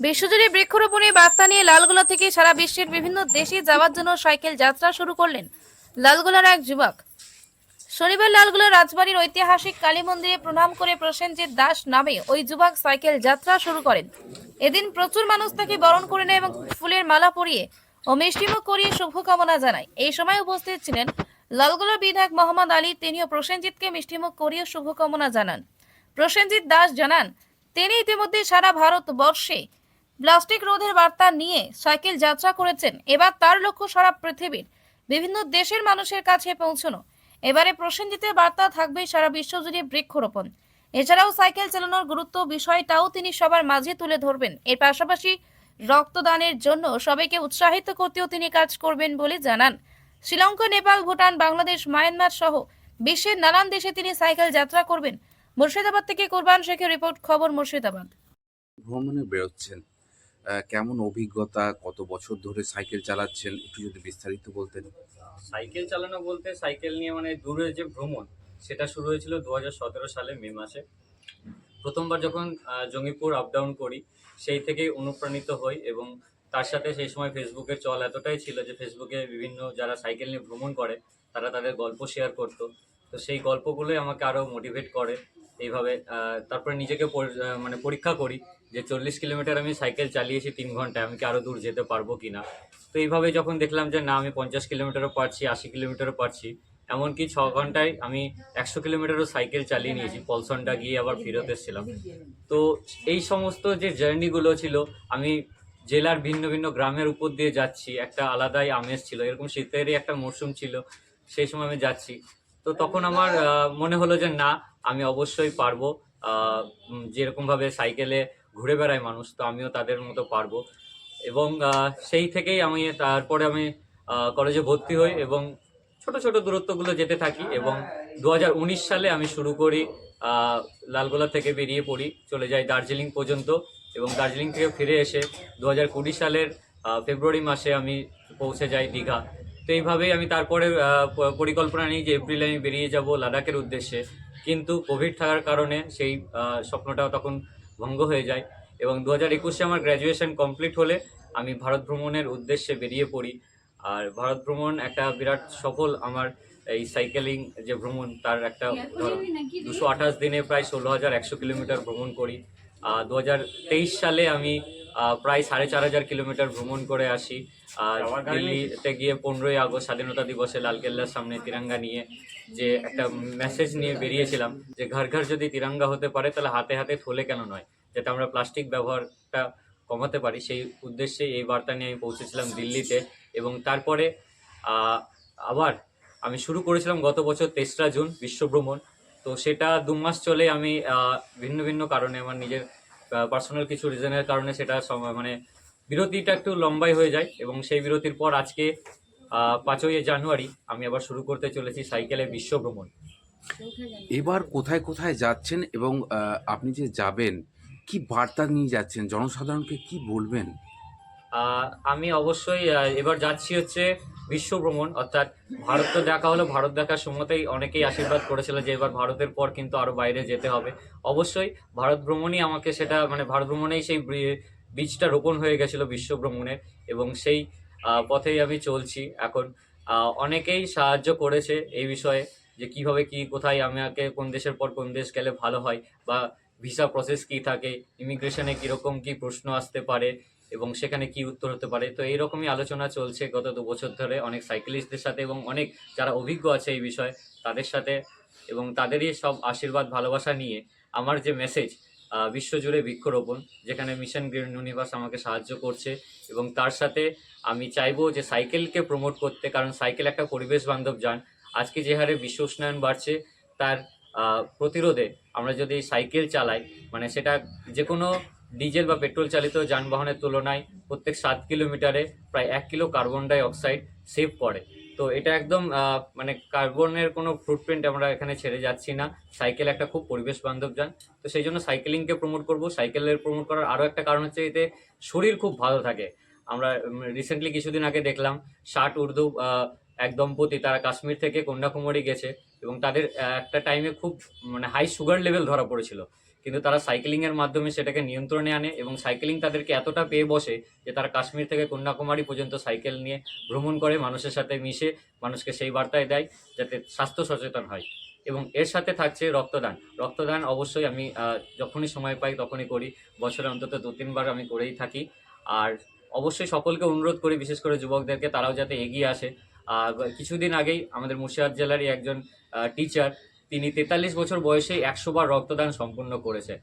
বিশ্বজুড়ে বৃক্ষরোপণের বার্তা নিয়ে লালগোলা থেকে সারা বিশ্বের বিভিন্ন দেশে যাওয়ার জন্য সাইকেল যাত্রা শুরু করলেন লালগোলার এক যুবক। শনিবার লালগোলার রাজবাড়ির ঐতিহাসিক কালী মন্দিরে প্রণাম করে প্রসেনজিৎ দাস নামে ওই যুবক সাইকেল যাত্রা শুরু করেন। এদিন প্রচুর মানুষ তাকে বরণ করে নেয় এবং ফুলের মালা পরিয়ে ও মিষ্টিমুখ করিয়ে শুভকামনা জানায়। এই সময় উপস্থিত ছিলেন লালগোলার বিধায়ক মোহাম্মদ আলী। তিনিও প্রসেনজিৎকে মিষ্টিমুখ করিয়ে শুভকামনা জানান। প্রসেনজিৎ দাস জানান, তিনি ইতিমধ্যে সারা ভারতবর্ষে প্লাস্টিক রোধের বার্তা নিয়ে সাইকেল যাত্রা করেছেন। এবার তার লক্ষ্য সারা পৃথিবীর। বিভিন্ন দেশের মানুষের কাছে পৌঁছানো। এবারে প্রসেনজিতের বার্তা থাকবে সারা বিশ্বজুড়ে বৃক্ষরোপণ। এছাড়াও সাইকেল চালানোর গুরুত্ব বিষয়টাও তিনি সবার মাঝে তুলে ধরবেন। এর পাশাপাশি রক্তদানের জন্য সবাইকে উৎসাহিত করতেও তিনি কাজ করবেন বলে জানান। শ্রীলঙ্কা, নেপাল, ভুটান, বাংলাদেশ, মায়ানমার সহ বিশ্বের নানান দেশে তিনি সাইকেল যাত্রা করবেন। মুর্শিদাবাদ থেকে কোরবান শেখের রিপোর্ট, খবর মুর্শিদাবাদ। ভ্রমণে বেরোচ্ছেন। কেমন অভিজ্ঞতা? কত বছর ধরে সাইকেল চালাচ্ছেন? একটু যদি বিস্তারিত বলতেন। সাইকেল চালানো বলতে সাইকেল নিয়ে মানে দূরে যে ভ্রমণ, সেটা শুরু হয়েছিল দু হাজার সতেরো সালে মে মাসে। প্রথমবার যখন জঙ্গিপুর আপ ডাউন করি, সেই থেকেই অনুপ্রাণিত হই এবং তার সাথে সেই সময় ফেসবুকের চল এতটাই ছিল যে ফেসবুকে বিভিন্ন যারা সাইকেল নিয়ে ভ্রমণ করে, তারা তাদের গল্প শেয়ার করতো। তো সেই গল্পগুলোই আমাকে আরও মোটিভেট করে। এইভাবে তারপরে নিজেকে মানে পরীক্ষা করি যে চল্লিশ কিলোমিটার আমি সাইকেল চালিয়েছি তিন ঘন্টায়, আমি কি আরও দূর যেতে পারব কি না তো এইভাবে যখন দেখলাম যে না, আমি পঞ্চাশ কিলোমিটারও পারছি, আশি কিলোমিটারও পারছি, এমনকি ছ ঘন্টায় আমি একশো কিলোমিটারও সাইকেল চালিয়ে নিয়েছি, পলসনটা গিয়ে আবার ফেরত এসেছিলাম। তো এই সমস্ত যে জার্নিগুলো ছিল, আমি জেলার ভিন্ন ভিন্ন গ্রামের উপর দিয়ে যাচ্ছি, একটা আলাদাই আমেজ ছিল, এরকম শীতেরই একটা মরশুম ছিল, সেই সময় আমি যাচ্ছি। তো তখন আমার মনে হলো যে না, আমি অবশ্যই পারব। যেরকমভাবে সাইকেলে ঘুরে বেড়ায় মানুষ, তো আমিও তাদের মতো পারব। এবং সেই থেকেই আমি তারপরে আমি কলেজে ভর্তি হই এবং ছোট ছোট দূরত্বগুলো যেতে থাকি এবং দু হাজার উনিশ সালে আমি শুরু করি লালগোলা থেকে বেরিয়ে পড়ি, চলে যাই দার্জিলিং পর্যন্ত এবং দার্জিলিং থেকে ফিরে এসে দু সালের ফেব্রুয়ারি মাসে আমি পৌঁছে যাই দীঘা। তো এইভাবেই আমি তারপরে পরিকল্পনা নিই যে এপ্রিলে আমি বেরিয়ে যাব লাদাখের উদ্দেশ্যে। কিন্তু কোভিড থাকার কারণে সেই স্বপ্নটাও তখন ভঙ্গ হয়ে যায় এবং দু হাজার একুশে আমার গ্র্যাজুয়েশন কমপ্লিট হলে আমি ভারত ভ্রমণের উদ্দেশ্যে বেরিয়ে পড়ি। আর ভারত ভ্রমণ একটা বিরাট সফল আমার এই সাইকেলিং যে ভ্রমণ তার একটা দুশো আঠাশ দিনে প্রায় ষোলো হাজার একশো কিলোমিটার ভ্রমণ করি। দু হাজার তেইশ সালে আমি প্রায় সাড়ে চার হাজার কিলোমিটার ভ্রমণ করে আসি। আর দিল্লিতে গিয়ে পনেরোই আগস্ট স্বাধীনতা দিবসে লালকেল্লার সামনে তিরঙ্গা নিয়ে যে একটা মেসেজ নিয়ে বেরিয়েছিলাম যে ঘর ঘর যদি তিরঙ্গা হতে পারে তাহলে হাতে হাতে থলে কেন নয়? যেটা আমরা প্লাস্টিক ব্যবহারটা কমাতে পারি। সেই উদ্দেশ্যে এই বার্তা নিয়ে আমি পৌঁছেছিলাম দিল্লিতে এবং তারপরে আবার আমি শুরু করেছিলাম গত বছর তেসরা জুন বিশ্বভ্রমণ তো সেটা দু মাস চলে আমি ভিন্ন ভিন্ন কারণে আমার নিজের পার্সোনাল কিছু রিজনের কারণে সেটা মানে বিরতিটা একটু লম্বাই হয়ে যায় এবং সেই বিরতির পর আজকে পাঁচই জানুয়ারি আমি আবার শুরু করতে চলেছি সাইকেলে বিশ্ব ভ্রমণ। এবার কোথায় কোথায় যাচ্ছেন এবং আপনি যে যাবেন কি বার্তা নিয়ে যাচ্ছেন? জনসাধারণকে কি বলবেন? আমি অবশ্যই এবার যাচ্ছি হচ্ছে বিশ্ব ভ্রমণ অর্থাৎ ভারত তো দেখা হলো, ভারত দেখার সময়তেই অনেকেই আশীর্বাদ করেছিল যে এবার ভারতের পর কিন্তু আরও বাইরে যেতে হবে। অবশ্যই ভারত ভ্রমণই আমাকে সেটা মানে ভারত ভ্রমণেই সেই বীজটা রোপণ হয়ে গেছিল বিশ্ব ভ্রমণের এবং সেই পথেই আমি চলছি এখন। অনেকেই সাহায্য করেছে এই বিষয়ে যে কীভাবে কি, কোথায়, আমাকে কোন দেশের পর কোন দেশ গেলে ভালো হয় বা ভিসা প্রসেস কি থাকে ইমিগ্রেশনে কীরকম কি প্রশ্ন আসতে পারে এবং সেখানে কি উত্তর হতে পারে? তো এইরকমই আলোচনা চলছে গত দু বছর ধরে। অনেক সাইকেলিস্টদের সাথে এবং অনেক যারা অভিজ্ঞ আছে এই বিষয়ে, তাদের সাথে এবং তাদেরই সব আশীর্বাদ, ভালোবাসা নিয়ে আমার যে মেসেজ বিশ্বজুড়ে বৃক্ষরোপণ, যেখানে মিশন গ্রিন ইউনিভার্স আমাকে সাহায্য করছে এবং তার সাথে আমি চাইব যে সাইকেলকে প্রমোট করতে, কারণ সাইকেল একটা পরিবেশ বান্ধব যান। আজকে যে হারে বিশ্ব উষ্ণায়ন বাড়ছে, তার প্রতিরোধে আমরা যদি সাইকেল চালাই মানে সেটা যে কোনো ডিজেল বা পেট্রোল চালিত যানবাহনের তুলনায় প্রত্যেক সাত কিলোমিটারে প্রায় এক kilo carbon dioxide save করে। তো এটা একদম মানে কার্বনের কোনো ফুটপ্রিন্ট আমরা এখানে ছেড়ে যাচ্ছি না। সাইকেল একটা খুব পরিবেশ বান্ধব যান। তো সেই জন্য সাইকেলিংকে প্রমোট করব। সাইকেলের প্রমোট করার আরও একটা কারণ হচ্ছে এতে শরীর খুব ভালো থাকে। আমরা রিসেন্টলি কিছুদিন আগে দেখলাম, ষাট উর্দু এক দম্পতি তারা কাশ্মীর থেকে কন্যাকুমারী গেছে এবং তাদের একটা টাইমে খুব মানে হাই সুগার লেভেল ধরা পড়েছিল। কিন্তু তারা সাইকেলিংয়ের মাধ্যমে সেটাকে নিয়ন্ত্রণে আনে এবং সাইকেলিং তাদেরকে এতটা পেয়ে বসে যে তারা কাশ্মীর থেকে কন্যাকুমারী পর্যন্ত সাইকেল নিয়ে ভ্রমণ করে মানুষের সাথে মিশে মানুষকে সেই বার্তায় দেয় যাতে স্বাস্থ্য সচেতন হয়। এবং এর সাথে থাকছে রক্তদান। রক্তদান অবশ্যই আমি যখনই সময় পাই তখনই করি। বছরে অন্তত দু, তিনবার আমি করেই থাকি। আর অবশ্যই সকলকে অনুরোধ করি, বিশেষ করে যুবকদেরকে, তারাও যাতে এগিয়ে আসে। কিছুদিন আগেই আমাদের মুর্শিদাবাদ জেলারই একজন টিচার তিনি তেতাল্লিশ বছর বয়সে একশো বার রক্তদান সম্পূর্ণ করেছে।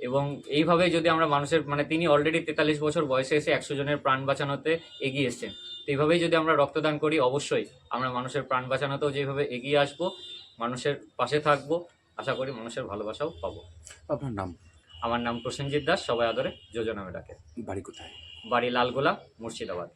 এবং এইভাবে যদি আমরা মানুষের মানে তিনি অলরেডি তেতাল্লিশ বছর বয়সে এসে একশো জনের প্রাণ বাঁচানোতে এগিয়ে এসছেন। তো এইভাবেই যদি আমরা রক্তদান করি অবশ্যই আমরা মানুষের প্রাণ বাঁচানোতেও যেভাবে এগিয়ে আসব মানুষের পাশে থাকব আশা করি মানুষের ভালোবাসাও পাবো। আপনার নাম? আমার নাম প্রসেনজিৎ দাস সবাই আদরে যোজনা ডাকে বাড়ি কোথায়? বাড়ি লালগোলা মুর্শিদাবাদ।